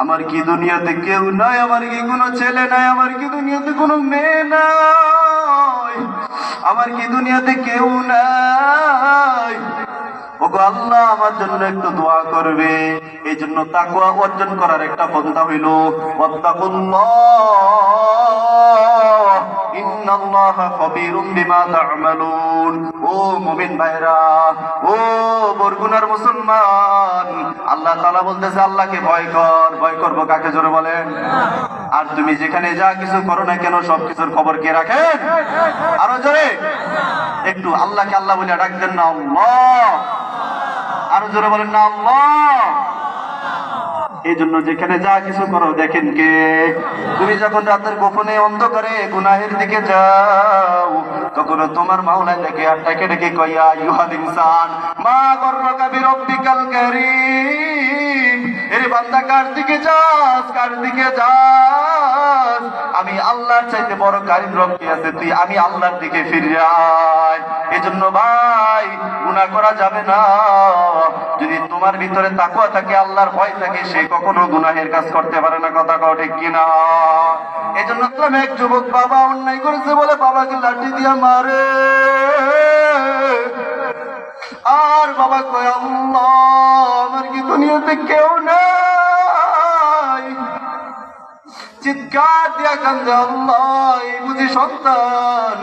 আমার কি দুনিয়াতে কেউ নাই? আমার কি কোনো ছেলে নাই? আমার কি দুনিয়াতে কোনো মেয়ে নাই? আমার কি দুনিয়াতে কেউ নাই? ওগো আল্লাহ আমার জন্য একটু দোয়া করবে। এই জন্য তাকুয়া অর্জন করার একটা পন্থা হইল, ওয়াত্তাকুল্লাহ। ও ও মুসলমান, আল্লাহ ভয় কর, ভয় জোরে বলেন? আর তুমি যেখানে যা কিছু করো না কেন সব কিছুর খবর কে রাখেন আরও জোরে। একটু আল্লাহকে আল্লাহ বলে ডাকতেন না আরও জোরে বলেন না, আল্লাহ। এই জন্য যেখানে যা কিছু করো, দেখেন কে। তুমি যখন রাতের গোপনে অন্ধকারে গুনাহের দিকে যাও তখন তোমার মাওলা দেখে আর ডেকে ডেকে কইয়া ইউহাল ইনসান, মা গর্রকা বিরব্বিকাল কারীম। এরে বান্দা কার দিকে যাস, কার দিকে যাস? আমি আল্লাহর চাইতে বড় কারিম রব কি আছে তুই? আমি আল্লাহর দিকে ফিরে আয়। এজন্য ভাই, গুনাহ করা যাবে না। যদি তোমার ভিতরে তাকুয়া থাকে, আল্লাহর ভয় থাকে, সে কখনো গুনাহের কাজ করতে পারে না, কথা কও ঠিক কিনা? এই জন্য দেখলাম এক যুবক বাবা অন্যায় করেছে বলে বাবাকে লাঠি দিয়া মারে। আর বাবা কয়, আল্লাহ, আমার কি দুনিয়াতে কেউ নাই? চিৎকার দিয়া কান্দে, আল্লাহ, এই বুঝি সন্তান।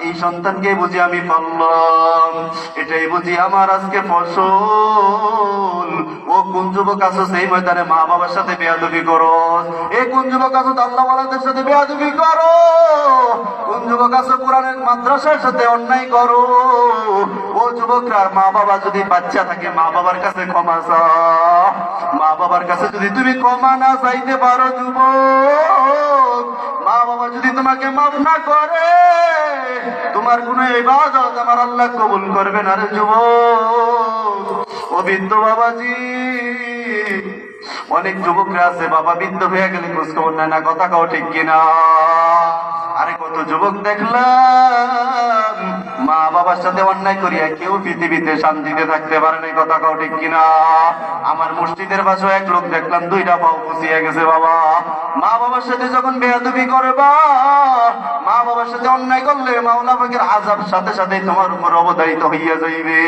এই সন্তানকে বুঝি আমি পারলাম। এটাই বুঝি আমার আজকে ফসল। ও, কোন যুবক আছো সেই ময়দানে মা বাবার সাথে বেয়াদবি করো। এ, কোন যুবক আছো আল্লাহওয়ালাদের সাথে বেয়াদবি করো। কোন যুবক আছো কোরআনের মাদ্রাসার সাথে অন্যায় করো। ও যুবকরা মা বাবা যদি বাচ্চা থাকে মা বাবার কাছে ক্ষমা মা বাবার কাছে যদি তুমি ক্ষমা না চাইতে পারো, যুবক মা বাবা যদি তোমাকে মাফ না করে, তোমার কোনো ইবাদত আমার আল্লাহ কবুল করবে না রে যুবক। ও বৃদ্ধ বাবাজি, অনেক যুবকরা আছে, বাবা বৃদ্ধ হয়ে গেলে খোঁজ খবর নেয় না, কথা কাও ঠিক কিনা? আরে কত যুবক দেখলাম মা বাবার সাথে অন্যায় করিয়া কেউ পৃথিবীতে শান্তিতে থাকতে পারে না কথা কাও ঠিক কিনা? আমার মসজিদের পাশে এক লোক দেখলাম, দুইটা পাও পুষিয়ে গেছে বাবা। মা বাবার সাথে যখন বেয়াদবি করবা মা বাবার সাথে অন্যায় করলে মাওলা পাকের আজাব সাথে সাথে তোমার উপর অবধারিত হইয়া যাইবে।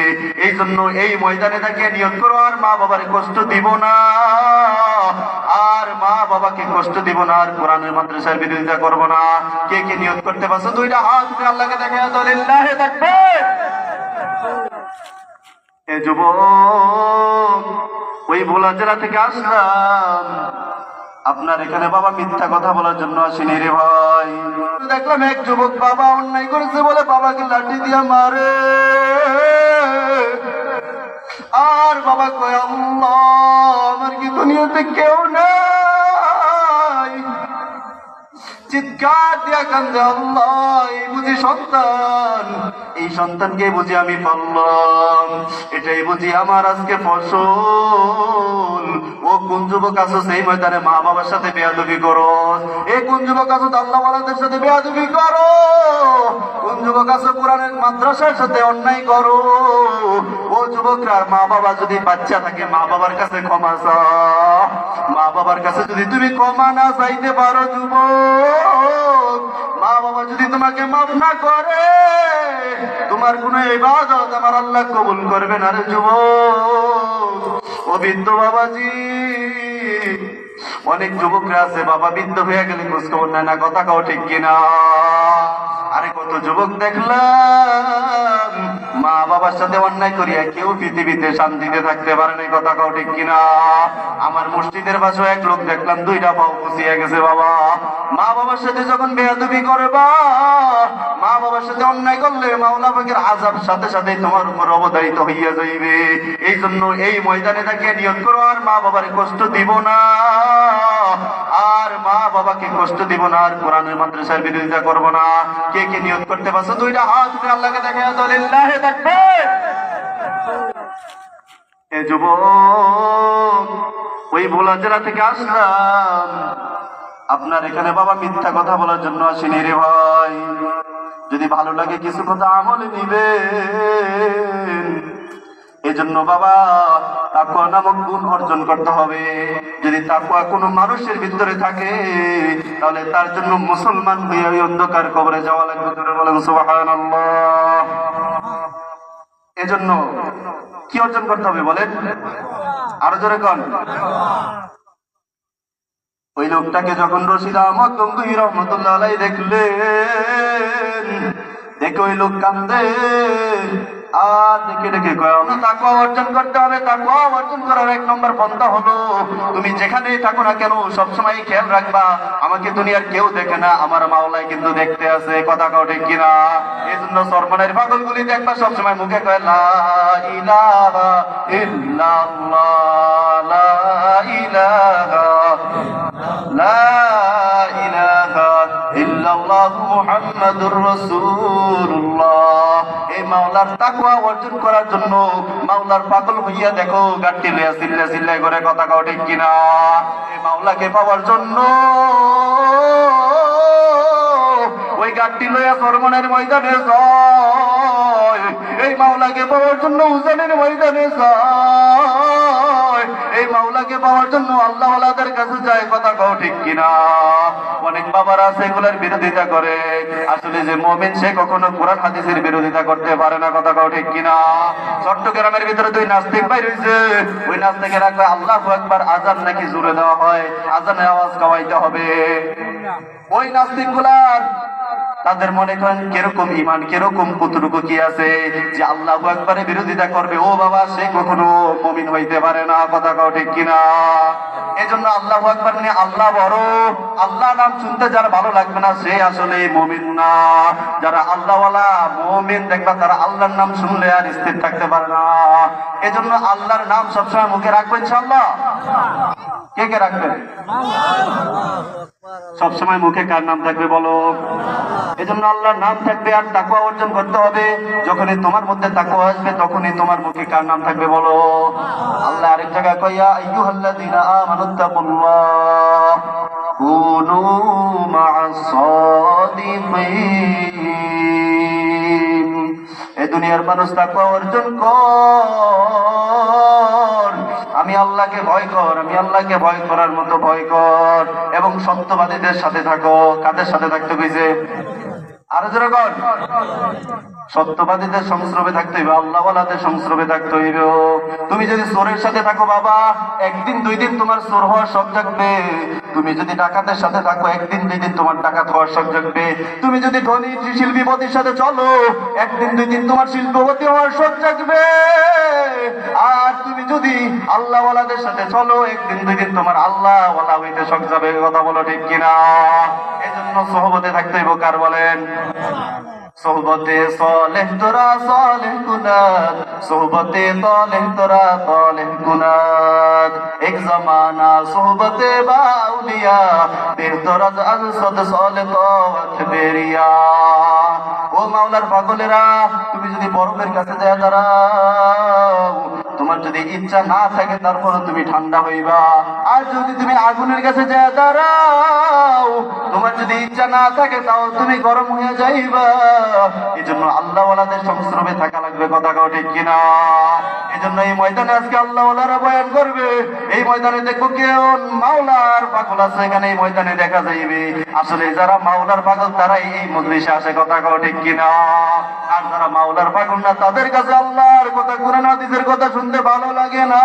এই জন্য এই ময়দানে তাকে নিয়ত করো, আর মা বাবার কষ্ট দিব না। আর মা বাবাকে কষ্ট দিব না, আর কোরআনের মাদ্রাসার বিরোধিতা করব না। কে কে নিয়ত করতে পারছ? দুইটা হাত আল্লাহকে দেখা থাকবে এ যুবক, ওই ভোলা জেলা থেকে আসলাম। আপনার এখানে বাবা মিথ্যা কথা বলার জন্য আসেনি রে ভাই। দেখলাম এক যুবক বাবা অন্যায় করেছে বলে বাবাকে লাঠি দিয়া মারে। আর বাবা কয় আমার কি দুনিয়াতে কেউ নাই? চিৎকার এই সন্তান। এই আমি পারলাম এটাই বুঝি আমার আজকে ফসল। ও কোন যুবক আছো, সেই ময়দানে মা বাবার সাথে বেয়াদবি করো। এ কোন যুবক আছো আল্লাহওয়ালাদের সাথে বেয়াদবি করো। কোন যুবক আছো, কোরআনের মাদ্রাসার সাথে অন্যায় করো। ও যুবকরা, মা বাবা যদি বাচ্চা থাকে, মা বাবার কাছে ক্ষমা মা বাবার কাছে যদি তুমি ক্ষমা না চাইতে পারো, যুবক, মা বাবা যদি তোমাকে মাফ না করে, তোমার কোন ইবাদত আমার আল্লাহ কবুল করবে না রে যুবক। ও বৃদ্ধ বাবাজি। অনেক যুবকরা আছে, বাবা বৃদ্ধ হয়ে গেলে খোঁজ খবর নেয় না কথা কাও ঠিক কিনা। আরে কত যুবক দেখলাম মা বাবার সাথে অন্যায় করিয়া কেউ পৃথিবীতে শান্তিতে থাকতে পারে না কথা কাও ঠিক কিনা? আমার মসজিদের পাশে এক লোক দেখলাম, দুইটা পাও পুষিয়ে গেছে, বাবা। মা বাবার সাথে যখন বেয়াদবি করবা, মা বাবার সাথে অন্যায় করলে মাওলা পাকের আজাব সাথে সাথে তোমার উপর অবধারিত হইয়া যাইবে। এই জন্য এই ময়দানে তাকে নিয়ত করো, আর মা বাবার কষ্ট দিব না। আর মা বাবাকে কষ্ট দিব না, আর কোরআনের মাদ্রাসার বিরোধিতা করব না। কে কে নিয়ত করতে পারছ? দুইটা হাত আল্লাহকে দেখা দলিল্লাহে এ যুবক, ওই ভোলা জেলা থেকে আসলাম। আপনার এখানে বাবা মিথ্যা কথা বলার জন্য আসেনি রে ভাই। যদি ভালো লাগে কিছু কথা আমলে নিবেন। এজন্য বাবা তাকুয়া নামক গুণ অর্জন করতে হবে। যদি তাকুয়া কোনো মানুষের ভিতরে থাকে, তাহলে তার জন্য মুসলমান হয়ে ওই অন্ধকার কবরে যাওয়া লাগবে। বলেন, সুবহানাল্লাহ। এজন্য কি অর্জন করতে হবে বলেন? আরও জোরে কন। ওই লোকটাকে যখন রশিদ আহমদ গঙ্গুই রহমতুল্লাহ দেখলে দেখে ওই লোক কান্দে সবসময় খেয়াল রাখবা, আমাকে দুনিয়ার কেউ দেখে না, আমার মাওলাই কিন্তু দেখতে আছে, কথা কাউ ঠিক কিনা? এই জন্য সরমানের পাগল গুলি দেখবা সবসময় মুখে কয়, লা ইলাহা লা ইলাহা লা মুহাম্মাদুর রাসূলুল্লাহ। মাওলার তাকুয়া অর্জন করার জন্য মাওলার পাগল হইয়া দেখো গাড়ি লইয়া চিল্লা চিল্লা করে কথা কও, ঠিক কিনা? এই মাওলাকে পাওয়ার জন্য ওই গাড়ি লইয়া সরমনের ময়দানে যায়। এই মাওলাকে পাওয়ার জন্য উজানের ময়দানে যায়। এই মাওলাকে পাওয়ার জন্য আল্লাহ আল্লাহদের কাছে যায় কথা কও ঠিক কিনা? অনেক বাবারা আছে এগুলোর বিরোধিতা করে। আসলে যে মোমেন সে কখনো কোরআন হাদিসের বিরোধিতা করতে পারে না কথা কও ঠিক কিনা? চট্টগ্রামের ভিতরে তুই নাস্তিক ভাই রয়েছে ওই নাস্তিকের রাখবে আল্লাহ একবার আজান নাকি জুড়ে দেওয়া হয়? আজানের আওয়াজ গাওয়াইতে হবে। ওই নাস্তিকগুলার তাদের মনে করেন, কীরকম ইমান কীরকম কতটুকু কি আছে যে আল্লাহ একবারে বিরোধিতা করবে? ও বাবা, সে কখনো মমিন হইতে পারে না। কথা কাও ঠিক কিনা? এজন্য আল্লাহ একবার মানে আল্লাহ বড়। আল্লাহ নাম শুনতে যার ভালো লাগবে না, সে আসলে মমিন না। যারা আল্লাহওয়ালা মমিন, দেখবা তারা আল্লাহর নাম শুনলে আর স্থির থাকতে পারে না। এজন্য আল্লাহর নাম সবসময় মুখে রাখবেন ইনশাআল্লাহ। কে কে রাখবেন? সবসময় মুখে কার নাম থাকবে বলো? এজন্য আল্লাহর নাম থাকবে আর তাকুয়া অর্জন করতে হবে। যখনই তোমার মধ্যে তাকুয়া আসবে, তখনই তোমার মুখে কার নাম থাকবে বলো? আল্লাহ আরেক জায়গায় কইয়া আইয়ুহাল্লাযীনা আমানুত্তাকুল্লাহ কুনু মা'আস সাদিকিন এই দুনিয়ার মানুষ তাকুয়া অর্জন কর। আমি আল্লাহকে ভয় কর, আমি আল্লাহকে ভয় করার মতো ভয় কর এবং সত্যবাদীদের সাথে থাকো, কাদের সাথে থাকতে কইছে আরও কর। সত্যবাদীদের সংস্রবে থাকতে হইবে, আল্লাহওয়ালাদের সংস্রবে থাকতে হইবে। তুমি যদি চোরের সাথে থাকো বাবা, একদিন দুই দিন তোমার চোর হওয়ার শখ জাগবে তুমি যদি ডাকাতের সাথে থাকো, একদিন দুই দিন তোমার ডাকাত হওয়ার শখ জাগবে তুমি যদি ধনী শিল্পীপতির সাথে চলো, একদিন দুই দিন তোমার শিল্পপতি হওয়ার শখ জাগবে আর তুমি যদি আল্লাহওয়ালাদের সাথে চলো, একদিন দুই দিন তোমার আল্লাহওয়ালা হইতে শখ যাবে। কথা বলো ঠিক কিনা? এই জন্য সহবতে থাকতে হইব, কার বলেন? সোহবতে সলেহ তোরা, সলেহ কুনাদ। সোহবতে তলেহ তোরা তলেহ কুনাদ। এক জমানা সোহবতে বাউলিয়া, বের তোরা আল সদ সলে তওয়াত বেরিয়া। ও মাওলার পাগলেরা, তুমি যদি বরফের কাছে যায় দাঁড়াও। তোমার যদি ইচ্ছা না থাকে তারপরে তুমি ঠান্ডা হইবা। আর যদি তুমি আগুনের কাছে যায় দাঁড়াও, তোমার যদি ইচ্ছা না থাকে, তাও তুমি গরম হয়ে যাইবা। এই জন্য আল্লাহওয়ালাদের সংশ্রমে থাকা লাগবে, কথা ঠিক কিনা? জন্য এই ময়দানে আজকে আল্লাহওয়ালারা বয়ান করবে, এই ময়দানে দেখব কেউ মাওলার পাগল আছে, এখানে এই ময়দানে দেখা যাইবে। আসলে যারা মাওলার পাগল, তারাই এই মজলিসে আসে, কথা কাও ঠিক কিনা? আর যারা মাওলার পাগল না, তাদের কাছে আল্লাহর কথা, কোরআন, হাদিসের কথা শুনতে ভালো লাগে না।